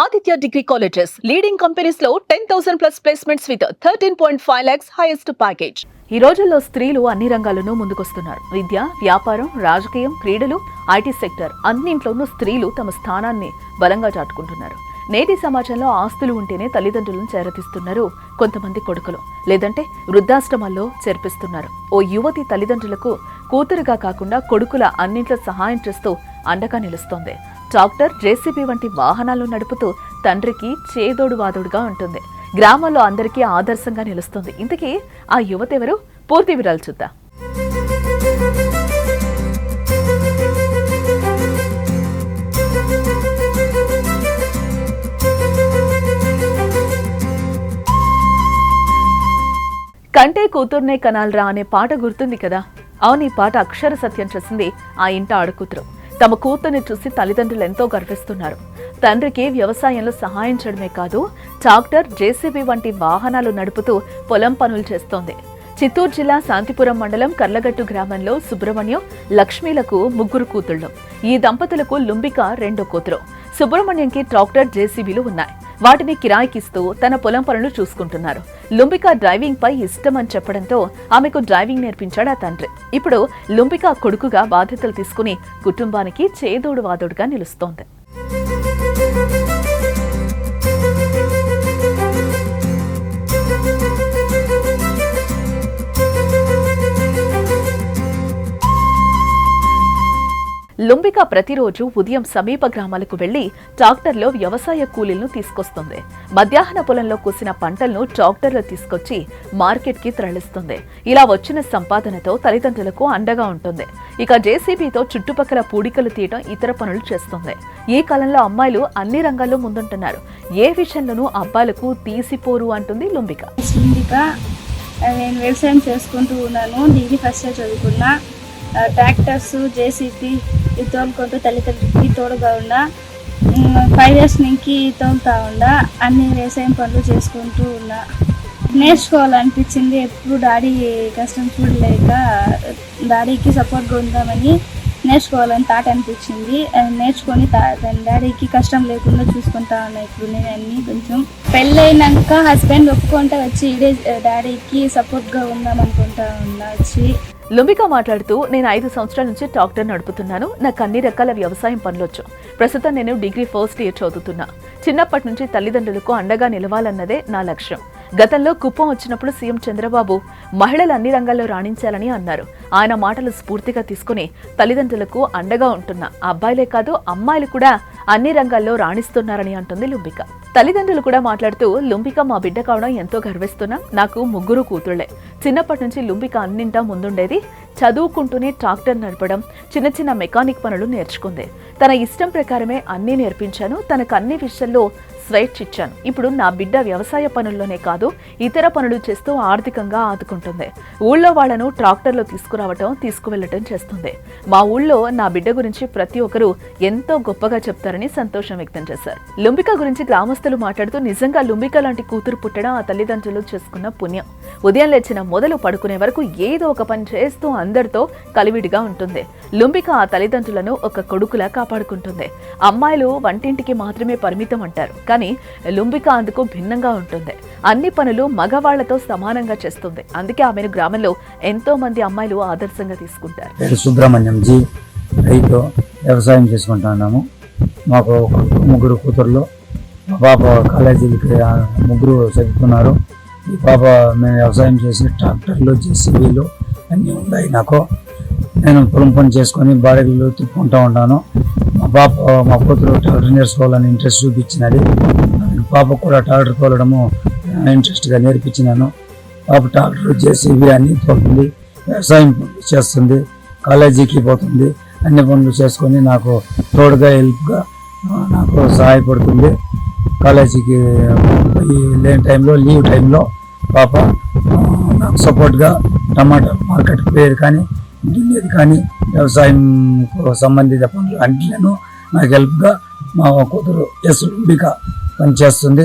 Aditya degree colleges leading కంపెనీస్లో ten thousand plus placements with thirteen point five lakhs highest package ఈ రోజుల్లో స్త్రీలు అన్ని రంగాల్లోనూ ముందుకొస్తున్నారు. విద్య వ్యాపారం రాజకీయం క్రీడలు ఐటీ సెక్టర్ అన్నింట్లోనూ స్త్రీలు తమ స్థానాన్ని బలంగా చాటుకుంటున్నారు. నేటి సమాజంలో ఆస్తులు ఉంటేనే తల్లిదండ్రులను చేరదీస్తున్నారు కొంతమంది కొడుకులు. లేదంటే వృద్ధాశ్రమాల్లో చేర్పిస్తున్నారు. ఓ యువతి తల్లిదండ్రులకు కూతురుగా కాకుండా కొడుకుల అన్నింట్లో సహాయం చేస్తూ అండగా నిలుస్తోంది. ట్రాక్టర్ జేసీబీ వంటి వాహనాలు నడుపుతూ తండ్రికి చేదోడు వాదోడుగా ఉంటుంది. గ్రామంలో అందరికీ ఆదర్శంగా నిలుస్తుంది. ఇంతకీ ఆ యువత ఎవరు? పూర్తి వివరాలు చూద్దాం. కంటే కూతుర్నే కనాలరా అనే పాట గుర్తుంది కదా? అవును ఈ పాట అక్షర సత్యం చేసింది ఆ ఇంట ఆడకూతురు. తమ కూతుర్ని చూసి తల్లిదండ్రులు ఎంతో గర్విస్తున్నారు. తండ్రికి వ్యవసాయంలో సహాయం చేయడమే కాదు ట్రాక్టర్ జేసీబీ వంటి వాహనాలు నడుపుతూ పొలం పనులు చేస్తోంది. చిత్తూరు జిల్లా శాంతిపురం మండలం కర్లగట్టు గ్రామంలో సుబ్రహ్మణ్యం లక్ష్మీలకు ముగ్గురు కూతుళ్ళు. ఈ దంపతులకు లుంబిక రెండో కూతురు. సుబ్రహ్మణ్యంకి ట్రాక్టర్ జేసీబీలు ఉన్నాయి. వాటిని కిరాయికిస్తూ తన పొలం పనులు చూసుకుంటున్నారు. లుంబికా డ్రైవింగ్ పై ఇష్టం అని చెప్పడంతో ఆమెకు డ్రైవింగ్ నేర్పించాడు ఆ తండ్రి. ఇప్పుడు లుంబికా కొడుకుగా బాధ్యతలు తీసుకుని కుటుంబానికి చేదోడు వాదోడుగా నిలుస్తోంది. లుంబిక ప్రతిరోజు ఉదయం సమీప గ్రామాలకు వెళ్ళి ట్రాక్టర్లో వ్యవసాయ కూలీలను తీసుకొస్తుంది. మధ్యాహ్న పొలంలో కూసిన పంటలను ట్రాక్టర్లో తీసుకొచ్చి మార్కెట్కి తరలిస్తుంది. ఇలా వచ్చిన సంపాదనతో తల్లిదండ్రులకు అండగా ఉంటుంది. ఇక జేసీబీతో చుట్టుపక్కల పూడికలు తీయడం ఇతర పనులు చేస్తుంది. ఈ కాలంలో అమ్మాయిలు అన్ని రంగాల్లో ముందుంటున్నారు. ఏ విషయంలోనూ అబ్బాయిలకు తీసిపోరు అంటుంది లుంబిక. సుందిక నేను వ్యవసాయం చేసుకుంటూ ఉన్నాను. డిగ్రీ ఫస్ట్ ఇయర్ చదువుకున్నా. ట్రాక్టర్స్ జేసీబీ తోలుకుంటూ తల్లిదండ్రులకి తోడుగా ఉండ. ఫైవ్ ఇయర్స్ నుంచి తోలుతా ఉండా. అన్ని వ్యవసాయం పనులు చేసుకుంటూ ఉన్నా నేర్చుకోవాలనిపించింది. ఎప్పుడు డాడీ కష్టం చూడలేక డాడీకి సపోర్ట్గా ఉందామని నేర్చుకోవాలని థాట్ అనిపించింది. నేర్చుకొని తా- దాని డాడీకి కష్టం లేకుండా చూసుకుంటా ఉన్నా ఇప్పుడు నేను అన్ని కొంచెం పెళ్ళైనాక హస్బెండ్ ఒప్పుకుంటా వచ్చి ఇదే డాడీకి సపోర్ట్గా ఉందాం అనుకుంటా ఉన్నా. వచ్చి లుంబిక మాట్లాడుతూ నేను ఐదు సంవత్సరాల నుంచి డాక్టర్ నడుపుతున్నాను. నాకు అన్ని రకాల వ్యవసాయం పనులొచ్చు. ప్రస్తుతం నేను డిగ్రీ ఫస్ట్ ఇయర్ చదువుతున్నా. చిన్నప్పటి నుంచి తల్లిదండ్రులకు అండగా నిలవాలన్నదే నా లక్ష్యం. గతంలో కుప్పం వచ్చినప్పుడు సీఎం చంద్రబాబు మహిళలు అన్ని రంగాల్లో రాణించాలని అన్నారు. ఆయన మాటలు స్ఫూర్తిగా తీసుకుని తల్లిదండ్రులకు అండగా ఉంటున్న అబ్బాయిలే కాదు అమ్మాయిలు కూడా అన్ని రంగాల్లో రాణిస్తున్నారని అంటుంది లుంబిక. తల్లిదండ్రులు కూడా మాట్లాడుతూ లుంబిక మా బిడ్డ కావడం ఎంతో గర్విస్తున్నా నాకు ముగ్గురు కూతుళ్ళే చిన్నప్పటి నుంచి లుంబిక అన్నింటా ముందుండేది. చదువుకుంటూనే ట్రాక్టర్ నడపడం చిన్న చిన్న మెకానిక్ పనులు నేర్చుకుంది. తన ఇష్టం ప్రకారమే అన్నీ నేర్పించాను. తనకు అన్ని విషయాల్లో స్వేచ్ఛ ఇచ్చాను. ఇప్పుడు నా బిడ్డ వ్యవసాయ పనుల్లోనే కాదు ఇతర పనులు చేస్తూ ఆర్థికంగా ఆదుకుంటుంది. ఊళ్ళో వాళ్ళను ట్రాక్టర్లో తీసుకురావటం తీసుకువెళ్ళటం చేస్తుంది. మా ఊళ్ళో నా బిడ్డ గురించి ప్రతి ఒక్కరూ ఎంతో గొప్పగా చెప్తారని సంతోషం వ్యక్తం చేశారు. లుంబిక గురించి గ్రామస్తులు మాట్లాడుతూ నిజంగా లుంబిక లాంటి కూతురు పుట్టడం ఆ తల్లిదండ్రులు చేసుకున్న పుణ్యం. ఉదయం లేచిన మొదలు పడుకునే వరకు ఏదో ఒక పని చేస్తూ అందరితో కలివిడిగా ఉంటుంది. లుంబిక ఆ తల్లిదండ్రులను ఒక కొడుకులా కాపాడుకుంటుంది. అమ్మాయిలు వంటింటికి మాత్రమే పరిమితం అంటారు. కానీ లుంబిక అందుకు భిన్నంగా ఉంటుంది. అన్ని పనులు మగవాళ్ళతో సమానంగా చేస్తుంది. అందుకే ఆమెను గ్రామంలో ఎంతో మంది అమ్మాయిలు ఆదర్శంగా తీసుకుంటారు. పేరు సుబ్రహ్మణ్యం జీ. రైతు వ్యవసాయం చేసుకుంటున్నాము మాకు ముగ్గురు కూతుర్లు. పాప కాలేజీలకి ముగ్గురు చదువుతున్నారు. ఈ పాప మేము వ్యవసాయం చేసి ట్రాక్టర్లు జేసీబీలు అన్నీ ఉన్నాయి నాకు. నేను పొలం పని చేసుకొని బాడీలు తిప్పుకుంటూ ఉంటాను. మా పాప మా కూతురు ట్రాక్టర్ నేర్చుకోవాలని ఇంట్రెస్ట్ చూపించినది. పాపకు పాప కూడా ట్రాక్టర్ తోలడము ఇంట్రెస్ట్గా నేర్పించినాను. పాప ట్రాక్టర్ జేసీబీ అన్ని తోలుతుంది వ్యవసాయం పనులు చేస్తుంది కాలేజీకి పోతుంది అన్ని పనులు చేసుకొని నాకు తోడుగా హెల్ప్గా నాకు సహాయపడుతుంది. కాలేజీకి పోయి లేని టైంలో లీవ్ టైంలో పాప నాకు సపోర్ట్గా టమాటా మార్కెట్కి పోయేది కానీ దున్నేది కానీ వ్యవసాయం సంబంధిత పనులు అన్నిలను నాకు హెల్ప్గా మా కూతురు ఎస్. లుంబిక పనిచేస్తుంది.